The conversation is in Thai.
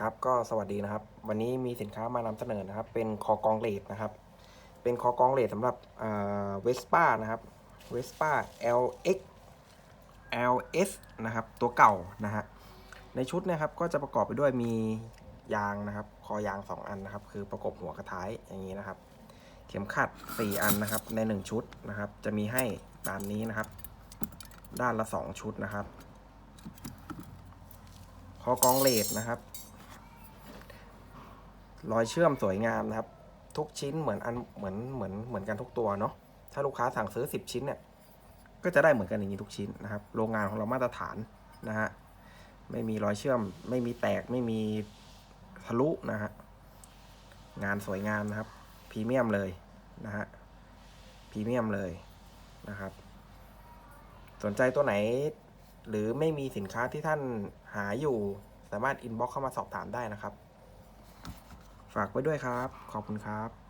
ครับก็สวัสดีนะครับ วันนี้มีสินค้ามานำเสนอนะครับ เป็นคอกองเลดนะครับ เป็นคอกองเลดสำหรับเวสป้านะครับเวสป้า LX LS นะครับตัวเก่านะฮะในชุดนะครับก็จะประกอบไปด้วยมียางนะครับ คอยาง 2 อันนะครับ คือประกบหัวกระท้ายอย่างนี้นะครับ เข็มขัด 4 อันนะครับ ใน 1 ชุดนะครับ จะมีให้ตามนี้นะครับ ด้านละ 2 ชุดนะครับคอกองเลดนะครับ รอยเชื่อมสวยงามนะครับ ทุกชิ้นเหมือนอันเหมือนเหมือนเหมือนกันทุกตัวเนาะถ้าลูกค้าสั่งซื้อ 10 ชิ้นเนี่ยก็จะได้เหมือนกันอย่างนี้ทุกชิ้นนะครับ โรงงานของเรามาตรฐานนะฮะไม่มีรอยเชื่อม ไม่มีแตกไม่มีทะลุนะฮะงานสวยงามนะครับพรีเมียมเลยนะฮะพรีเมียมเลยนะครับ สนใจตัวไหน หรือไม่มีสินค้าที่ท่านหาอยู่ สามารถอินบ็อกเข้ามาสอบถามได้นะครับ ฝากไว้ด้วยครับ ขอบคุณครับ